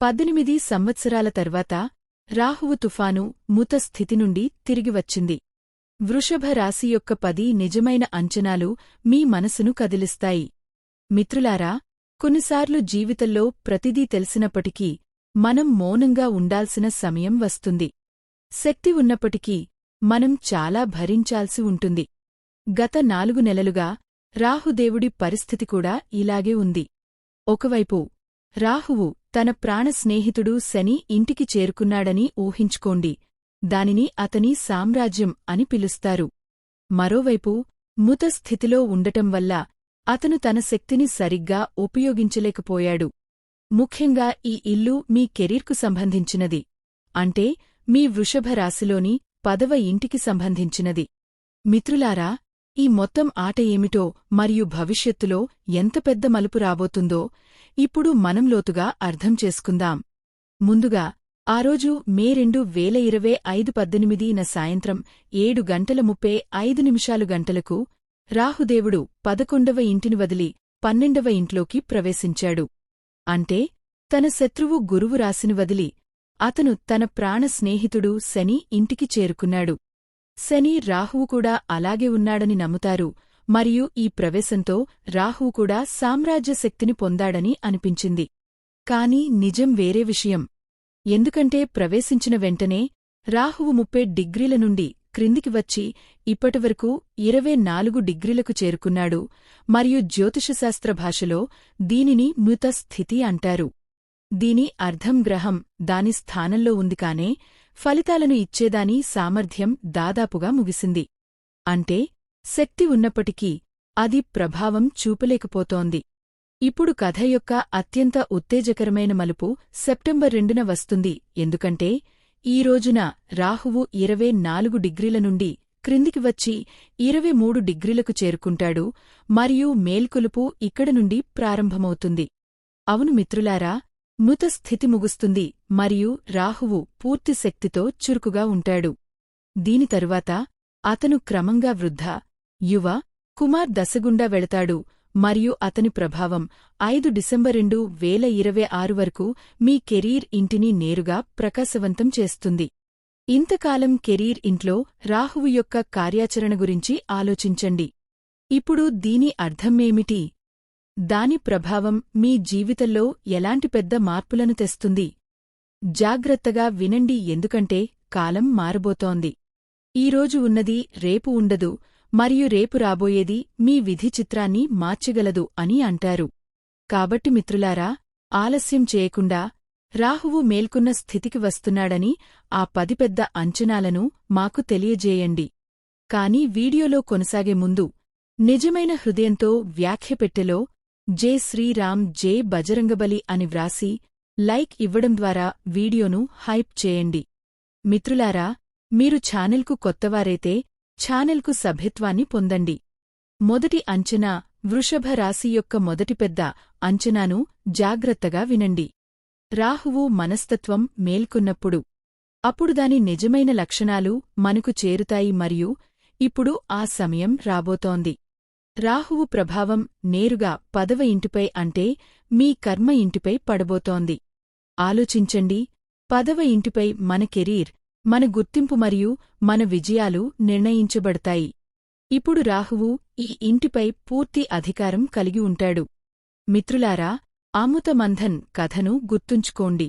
పద్దెనిమిది సంవత్సరాల తర్వాత రాహువు తుఫాను ముత స్థితి నుండి తిరిగి వచ్చింది. వృషభ రాశి యొక్క పది నిజమైన అంచనాలు మీ మనసును కదిలిస్తాయి. మిత్రులారా కొన్నిసార్లు జీవితంలో ప్రతిదీ తెలిసినప్పటికీ మనం మౌనంగా ఉండాల్సిన సమయం వస్తుంది. శక్తి ఉన్నప్పటికీ మనం చాలా భరించాల్సి ఉంటుంది. గత నాలుగు నెలలుగా రాహుదేవుడి పరిస్థితి కూడా ఇలాగే ఉంది. ఒకవైపు రాహువు తన ప్రాణ స్నేహితుడు శని ఇంటికి చేరుకున్నాడని ఊహించుకోండి. దానిని అతని సామ్రాజ్యం అని పిలుస్తారు. మరోవైపు ముత స్థితిలో ఉండటం వల్ల అతను తన శక్తిని సరిగ్గా ఉపయోగించలేకపోయాడు. ముఖ్యంగా ఈ ఇల్లు మీ కెరీర్కు సంబంధించినది. అంటే మీ వృషభ రాశిలోని పదవ ఇంటికి సంబంధించినది. మిత్రులారా ఈ మొత్తం ఆట ఏమిటో మరియు భవిష్యత్తులో ఎంత పెద్ద మలుపు రాబోతుందో ఇప్పుడు మనం లోతుగా అర్థం చేసుకుందాం. ముందుగా ఆ రోజు మే రెండు వేల ఇరవై ఐదు పద్దెనిమిదిన సాయంత్రం ఏడు గంటల ముప్పై ఐదు నిమిషాలు గంటలకు రాహుదేవుడు పదకొండవ ఇంటిని వదిలి పన్నెండవ ఇంట్లోకి ప్రవేశించాడు. అంటే తన శత్రువు గురువు రాశిని వదిలి అతను తన ప్రాణ స్నేహితుడు శని ఇంటికి చేరుకున్నాడు. శని రాహువు కూడా అలాగే ఉన్నాడని నమ్ముతారు. మరియు ఈ ప్రవేశంతో రాహువు కూడా సామ్రాజ్య శక్తిని పొందాడని అనిపించింది. కాని నిజం వేరే విషయం. ఎందుకంటే ప్రవేశించిన వెంటనే రాహువు ముప్పై డిగ్రీల నుండి క్రిందికి వచ్చి ఇప్పటివరకు ఇరవై నాలుగు డిగ్రీలకు చేరుకున్నాడు. మరియు జ్యోతిషశాస్త్ర భాషలో దీనిని మృత స్థితి అంటారు. దీని అర్ధం గ్రహం దాని స్థానంలో ఉంది కానే ఫలితాలను ఇచ్చేదాని సామర్థ్యం దాదాపుగా ముగిసింది. అంటే శక్తి ఉన్నప్పటికీ అది ప్రభావం చూపలేకపోతోంది. ఇప్పుడు కథ యొక్క అత్యంత ఉత్తేజకరమైన మలుపు సెప్టెంబర్ రెండున వస్తుంది. ఎందుకంటే ఈ రోజున రాహువు ఇరవై నాలుగు డిగ్రీల నుండి క్రిందికి వచ్చి ఇరవై మూడు డిగ్రీలకు చేరుకుంటాడు మరియు మేల్కొలుపు ఇక్కడ నుండి ప్రారంభమవుతుంది. అవును మిత్రులారా మృత స్థితి ముగుస్తుంది మరియు రాహువు పూర్తి శక్తితో చురుకుగా ఉంటాడు. దీని తరువాత అతను క్రమంగా వృద్ధ యువ కుమార్ దశగుండా వెళతాడు మరియు అతని ప్రభావం ఐదు డిసెంబర్ రెండు వేల ఇరవై ఆరు వరకు మీ కెరీర్ ఇంటిని నేరుగా ప్రకాశవంతం చేస్తుంది. ఇంతకాలం కెరీర్ ఇంట్లో రాహువు యొక్క కార్యాచరణ గురించి ఆలోచించండి. ఇప్పుడు దీని అర్థమేమిటి? దాని ప్రభావం మీ జీవితంలో ఎలాంటి పెద్ద మార్పులను తెస్తుంది? జాగ్రత్తగా వినండి ఎందుకంటే కాలం మారబోతోంది. ఈరోజు ఉన్నది రేపు ఉండదు మరియు రేపు రాబోయేది మీ విధి చిత్రాన్ని మార్చగలదు అని అంటారు. కాబట్టి మిత్రులారా ఆలస్యం చేయకుండా రాహువు మేల్కొన్న స్థితికి వస్తున్నాడని ఆ పది పెద్ద అంచనాలను మాకు తెలియజేయండి. కాని వీడియోలో కొనసాగే ముందు నిజమైన హృదయంతో వ్యాఖ్యపెట్టెలో జే శ్రీరామ్ జే బజరంగబలి అని వ్రాసి లైక్ ఇవ్వడం ద్వారా వీడియోను హైప్ చేయండి. మిత్రులారా మీరు ఛానెల్కు కొత్తవారైతే ఛానెల్కు సభ్యత్వాన్ని పొందండి. మొదటి అంచనా వృషభ రాశి యొక్క మొదటి పెద్ద అంచనాను జాగ్రత్తగా వినండి. రాహువు మనస్తత్వం మేల్కొన్నప్పుడు. అప్పుడు దాని నిజమైన లక్షణాలు మనకు చేరుతాయి మరియు ఇప్పుడు ఆ సమయం రాబోతోంది. రాహువు ప్రభావం నేరుగా పదవ ఇంటిపై అంటే మీ కర్మ ఇంటిపై పడబోతోంది. ఆలోచించండి పదవ ఇంటిపై మన కెరీర్ మన గుర్తింపు మరియు మన విజయాలు నిర్ణయించబడతాయి. ఇప్పుడు రాహువు ఈ ఇంటిపై పూర్తి అధికారం కలిగి ఉంటాడు. మిత్రులారా ఆముతమంథన్ కథను గుర్తుంచుకోండి.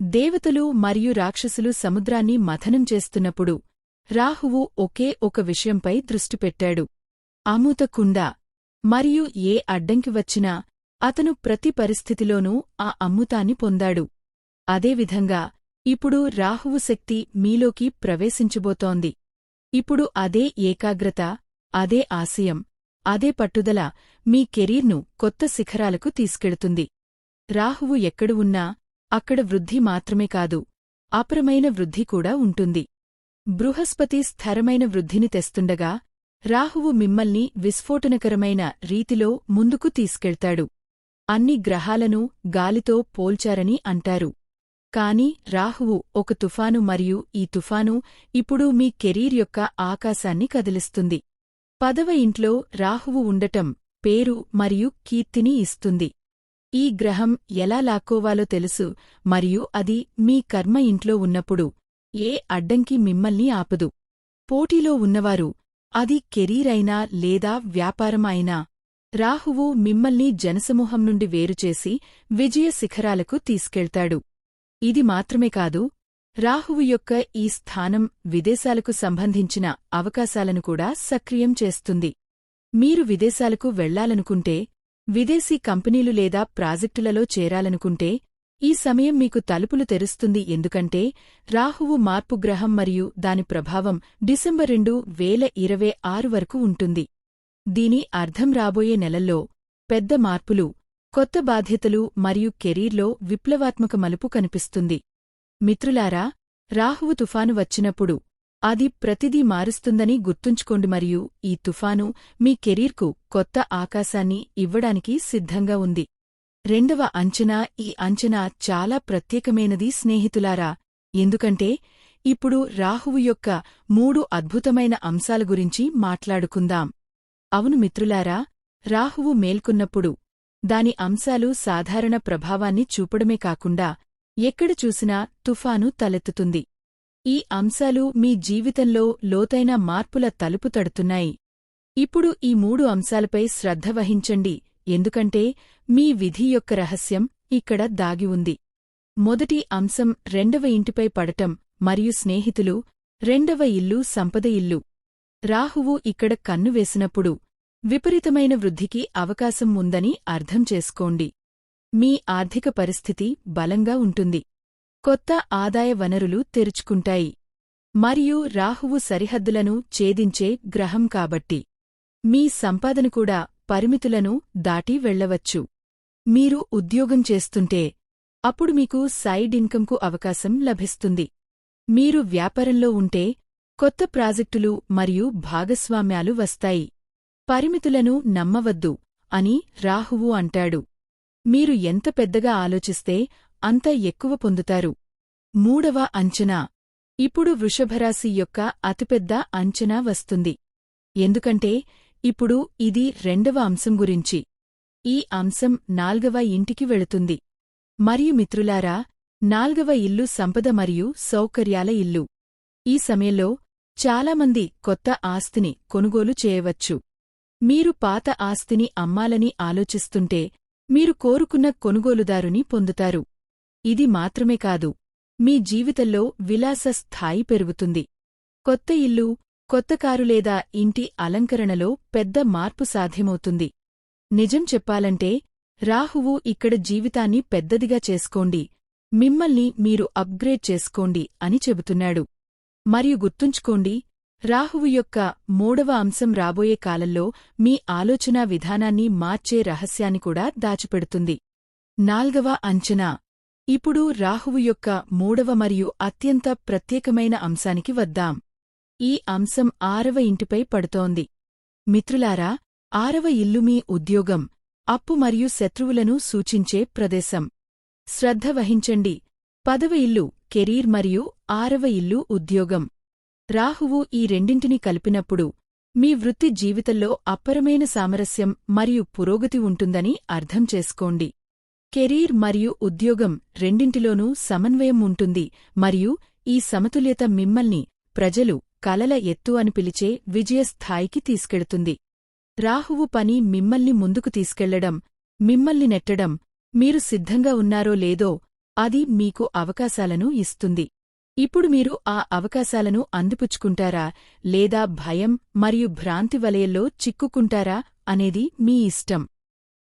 దేవతలు మరియు రాక్షసులు సముద్రాన్ని మథనం చేస్తున్నప్పుడు రాహువు ఒకే ఒక విషయంపై దృష్టిపెట్టాడు అమ్ముతకుండా మరియు ఏ అడ్డంకి వచ్చినా అతను ప్రతి పరిస్థితిలోనూ ఆ అమ్ముతాన్ని పొందాడు. అదేవిధంగా ఇప్పుడు రాహువు శక్తి మీలోకి ప్రవేశించబోతోంది. ఇప్పుడు అదే ఏకాగ్రత అదే ఆశయం అదే పట్టుదల మీ కెరీర్ను కొత్త శిఖరాలకు తీసుకెళుతుంది. రాహువు ఎక్కడు ఉన్నా అక్కడ వృద్ధి మాత్రమే కాదు అపరమైన వృద్ధి కూడా ఉంటుంది. బృహస్పతి స్థిరమైన వృద్ధిని తెస్తుండగా రాహువు మిమ్మల్ని విస్ఫోటనకరమైన రీతిలో ముందుకు తీసుకెళ్తాడు. అన్ని గ్రహాలను గాలితో పోల్చారని అంటారు. కాని రాహువు ఒక తుఫాను మరియు ఈ తుఫాను ఇప్పుడు మీ కెరీర్ యొక్క ఆకాశాన్ని కదిలిస్తుంది. పదవ ఇంట్లో రాహువు ఉండటం పేరు మరియు కీర్తిని ఇస్తుంది. ఈ గ్రహం ఎలా లాక్కోవాలో తెలుసు మరియు అది మీ కర్మ ఇంట్లో ఉన్నప్పుడు ఏ అడ్డంకి మిమ్మల్ని ఆపదు. పోటీలో ఉన్నవారు అది కెరీరైనా లేదా వ్యాపారం అయినా రాహువు మిమ్మల్ని జనసమూహం నుండి వేరుచేసి విజయ శిఖరాలకు తీసుకెళ్తాడు. ఇది మాత్రమే కాదు రాహువు యొక్క ఈ స్థానం విదేశాలకు సంబంధించిన అవకాశాలను కూడా సక్రియం చేస్తుంది. మీరు విదేశాలకు వెళ్ళాలనుకుంటే విదేశీ కంపెనీలు లేదా ప్రాజెక్టులలో చేరాలనుకుంటే ఈ సమయం మీకు తలుపులు తెరుస్తుంది ఎందుకంటే రాహువు మార్పు గ్రహం మరియు దాని ప్రభావం డిసెంబర్ రెండు వేల ఇరవై ఆరు వరకు ఉంటుంది. దీని అర్థం రాబోయే నెలల్లో పెద్ద మార్పులు కొత్త బాధ్యతలు మరియు కెరీర్లో విప్లవాత్మక మలుపు కనిపిస్తుంది. మిత్రులారా రాహువు తుఫాను వచ్చినప్పుడు అది ప్రతిదీ మారుస్తుందని గుర్తుంచుకోండి మరియు ఈ తుఫాను మీ కెరీర్కు కొత్త ఆకాశాన్ని ఇవ్వడానికి సిద్ధంగా ఉంది. రెండవ అంచనా ఈ అంచనా చాలా ప్రత్యేకమైనది స్నేహితులారా. ఎందుకంటే ఇప్పుడు రాహువు యొక్క మూడు అద్భుతమైన అంశాల గురించి మాట్లాడుకుందాం. అవును మిత్రులారా రాహువు మేల్కొన్నప్పుడు దాని అంశాలు సాధారణ ప్రభావాన్ని చూపడమే కాకుండా ఎక్కడ చూసినా తుఫాను తలెత్తుతుంది. ఈ అంశాలు మీ జీవితంలో లోతైన మార్పుల తలుపు తడుతున్నాయి. ఇప్పుడు ఈ మూడు అంశాలపై శ్రద్ధ వహించండి. ఎందుకంటే మీ విధి యొక్క రహస్యం ఇక్కడ దాగి ఉంది. మొదటి అంశం రెండవ ఇంటిపై పడటం మరియు స్నేహితులు రెండవ ఇల్లు సంపద ఇల్లు. రాహువు ఇక్కడ కన్ను వేసినప్పుడు విపరీతమైన వృద్ధికి అవకాశం ఉందని అర్థం చేసుకోండి. మీ ఆర్థిక పరిస్థితి బలంగా ఉంటుంది. కొత్త ఆదాయ వనరులు తెరుచుకుంటాయి. మరియు రాహువు సరిహద్దులను ఛేదించే గ్రహం కాబట్టి. మీ సంపాదన కూడా పరిమితులను దాటి వెళ్ళవచ్చు మీరు ఉద్యోగం చేస్తుంటే అప్పుడు మీకు సైడ్ ఇన్కంకు అవకాశం లభిస్తుంది. మీరు వ్యాపారంలో ఉంటే కొత్త ప్రాజెక్టులు మరియు భాగస్వామ్యాలు వస్తాయి. పరిమితులను నమ్మవద్దు అని రాహువు అంటాడు. మీరు ఎంత పెద్దగా ఆలోచిస్తే అంత ఎక్కువ పొందుతారు. మూడవ అంచనా. ఇప్పుడు వృషభరాశి యొక్క అతిపెద్ద అంచనా వస్తుంది. ఎందుకంటే ఇప్పుడు ఇది రెండవ అంశం గురించి. ఈ అంశం నాల్గవ ఇంటికి వెళుతుంది. మరియు మిత్రులారా నాల్గవ ఇల్లు సంపద మరియు సౌకర్యాల ఇల్లు. ఈ సమయంలో చాలామంది కొత్త ఆస్తిని కొనుగోలు చేయవచ్చు. మీరు పాత ఆస్తిని అమ్మాలని ఆలోచిస్తుంటే మీరు కోరుకున్న కొనుగోలుదారుని పొందుతారు. ఇది మాత్రమే కాదు మీ జీవితంలో విలాస స్థాయి పెరుగుతుంది. కొత్త ఇల్లు కొత్త కారు లేదా ఇంటి అలంకరణలో పెద్ద మార్పు సాధ్యమవుతుంది. నిజం చెప్పాలంటే రాహువు ఇక్కడ జీవితాన్ని పెద్దదిగా చేసుకోండి. మిమ్మల్ని మీరు అప్గ్రేడ్ చేసుకోండి అని చెబుతున్నాడు. మరియు గుర్తుంచుకోండి రాహువు యొక్క మూడవ అంశం రాబోయే కాలంలో మీ ఆలోచనా విధానాన్ని మార్చే రహస్యాన్ని కూడా దాచిపెడుతుంది. నాల్గవ అంచనా. ఇప్పుడు రాహువు యొక్క మూడవ మరియు అత్యంత ప్రత్యేకమైన అంశానికి వద్దాం. ఈ అంశం ఆరవ ఇంటిపై పడుతోంది. మిత్రులారా ఆరవ ఇల్లు మీ ఉద్యోగం అప్పు మరియు శత్రువులను సూచించే ప్రదేశం. శ్రద్ధ వహించండి. పదవ ఇల్లు కెరీర్ మరియు ఆరవ ఇల్లు ఉద్యోగం. రాహువు ఈ రెండింటిని కలిపినప్పుడు మీ వృత్తి జీవితంలో అప్పరమైన సామరస్యం మరియు పురోగతి ఉంటుందని అర్థం చేసుకోండి. కెరీర్ మరియు ఉద్యోగం రెండింటిలోనూ సమన్వయం ఉంటుంది మరియు ఈ సమతుల్యత మిమ్మల్ని ప్రజలు కలల ఎత్తు అని పిలిచే విజయస్థాయికి తీసుకెళుతుంది. రాహువు పని మిమ్మల్ని ముందుకు తీసుకెళ్ళడం మిమ్మల్ని నెట్టడం మీరు సిద్ధంగా ఉన్నారో లేదో అది మీకు అవకాశాలను ఇస్తుంది. ఇప్పుడు మీరు ఆ అవకాశాలను అందిపుచ్చుకుంటారా లేదా భయం మరియు భ్రాంతి వలయంలో చిక్కుకుంటారా అనేది మీ ఇష్టం.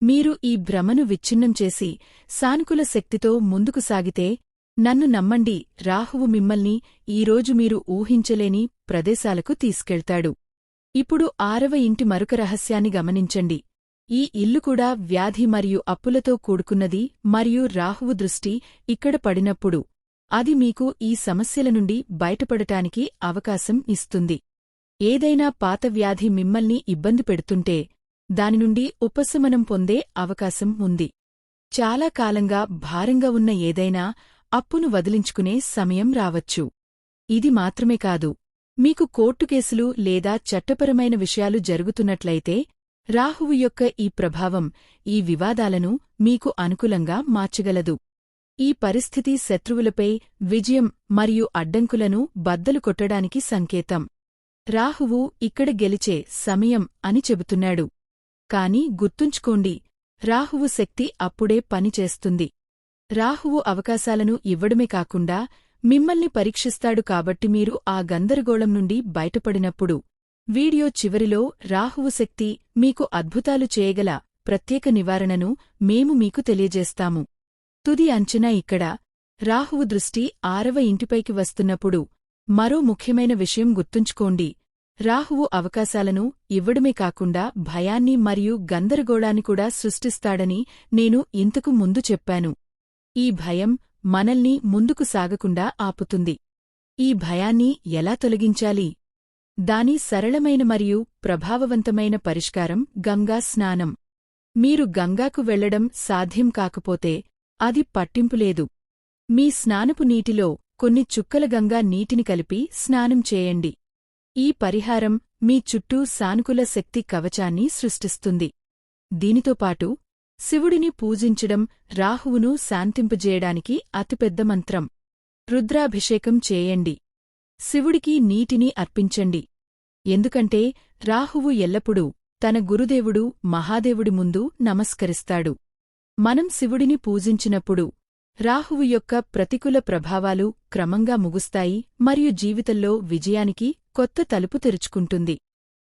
మీరు ఈ భ్రమను విచ్ఛిన్నం చేసి సానుకూల శక్తితో ముందుకు సాగితే నన్ను నమ్మండి రాహువు మిమ్మల్ని ఈరోజు మీరు ఊహించలేని ప్రదేశాలకు తీసుకెళ్తాడు. ఇప్పుడు ఆరవ ఇంటి మరొక రహస్యాన్ని గమనించండి. ఈ ఇల్లు కూడా వ్యాధి మరియు అప్పులతో కూడుకున్నది మరియు రాహువు దృష్టి ఇక్కడ పడినప్పుడు. అది మీకు ఈ సమస్యల నుండి బయటపడటానికి అవకాశం ఇస్తుంది. ఏదైనా పాత వ్యాధి మిమ్మల్ని ఇబ్బంది పెడుతుంటే దాని నుండి ఉపశమనం పొందే అవకాశం ఉంది. చాలా కాలంగా భారంగా ఉన్న ఏదైనా అప్పును వదిలించుకునే సమయం రావచ్చు. ఇది మాత్రమే కాదు. మీకు కోర్టు కేసులు లేదా చట్టపరమైన విషయాలు జరుగుతున్నట్లయితే రాహువు యొక్క ఈ ప్రభావం ఈ వివాదాలను మీకు అనుకూలంగా మార్చగలదు. ఈ పరిస్థితి శత్రువులపై విజయం మరియు అడ్డంకులను బద్దలు కొట్టడానికి సంకేతం. రాహువు ఇక్కడ గెలిచే సమయం అని చెబుతున్నాడు. కాని గుర్తుంచుకోండి రాహువు శక్తి అప్పుడే పనిచేస్తుంది. రాహువు అవకాశాలను ఇవ్వడమే కాకుండా మిమ్మల్ని పరీక్షిస్తాడు కాబట్టి మీరు ఆ గందరగోళం నుండి బయటపడినప్పుడు. వీడియో చివరిలో రాహువు శక్తి మీకు అద్భుతాలు చేయగల ప్రత్యేక నివారణను మేము మీకు తెలియజేస్తాము. తుది అంచనా ఇక్కడ. రాహువు దృష్టి ఆరవ ఇంటిపైకి వస్తున్నప్పుడు మరో ముఖ్యమైన విషయం గుర్తుంచుకోండి. రాహువు అవకాశాలను ఇవ్వడమే కాకుండా భయాన్ని మరియు గందరగోళాన్ని కూడా సృష్టిస్తాడని నేను ఇంతకు ముందు చెప్పాను. ఈ భయం మనల్ని ముందుకు సాగకుండా ఆపుతుంది. ఈ భయాన్ని ఎలా తొలగించాలి? దాని సరళమైన మరియు ప్రభావవంతమైన పరిష్కారం గంగా స్నానం. మీరు గంగాకు వెళ్ళడం సాధ్యం కాకపోతే అది పట్టింపులేదు మీ స్నానపు నీటిలో కొన్ని చుక్కల గంగా నీటిని కలిపి స్నానం చేయండి. ఈ పరిహారం మీ చుట్టూ సానుకూల శక్తి కవచాన్ని సృష్టిస్తుంది. దీనితోపాటు శివుడిని పూజించడం రాహువును శాంతింపజేయడానికి అతిపెద్ద మంత్రం. రుద్రాభిషేకం చేయండి. శివుడికి నీటిని అర్పించండి. ఎందుకంటే రాహువు ఎల్లప్పుడూ తన గురుదేవుడు మహాదేవుడి ముందు నమస్కరిస్తాడు. మనం శివుడిని పూజించినప్పుడు రాహువు యొక్క ప్రతికూల ప్రభావాలు క్రమంగా ముగుస్తాయి మరియు జీవితంలో విజయానికి కొత్త తలుపు తెరుచుకుంటుంది.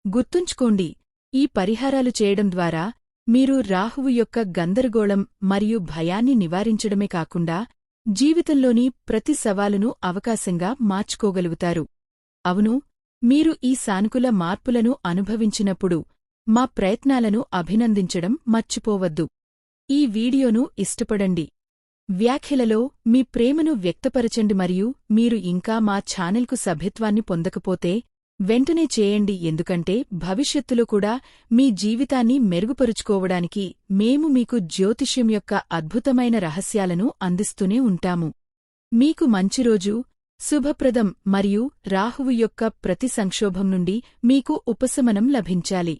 గుర్తుంచుకోండి ఈ పరిహారాలు చేయడం ద్వారా మీరు రాహువు యొక్క గందరగోళం మరియు భయాన్ని నివారించడమే కాకుండా జీవితంలోని ప్రతి సవాలును అవకాశంగా మార్చుకోగలుగుతారు. అవును మీరు ఈ సానుకూల మార్పులను అనుభవించినప్పుడు మా ప్రయత్నాలను అభినందించడం మర్చిపోవద్దు. ఈ వీడియోను ఇష్టపడండి. వ్యాఖ్యలలో మీ ప్రేమను వ్యక్తపరచండి మరియు మీరు ఇంకా మా ఛానల్కు సభ్యత్వాన్ని పొందకపోతే వెంటనే చేయండి ఎందుకంటే భవిష్యత్తులో కూడా మీ జీవితాన్ని మెరుగుపరుచుకోవడానికి మేము మీకు జ్యోతిష్యం యొక్క అద్భుతమైన రహస్యాలను అందిస్తూనే ఉంటాము. మీకు మంచి రోజు శుభప్రదం మరియు రాహువు యొక్క ప్రతి సంక్షోభం నుండి మీకు ఉపశమనం లభించాలి.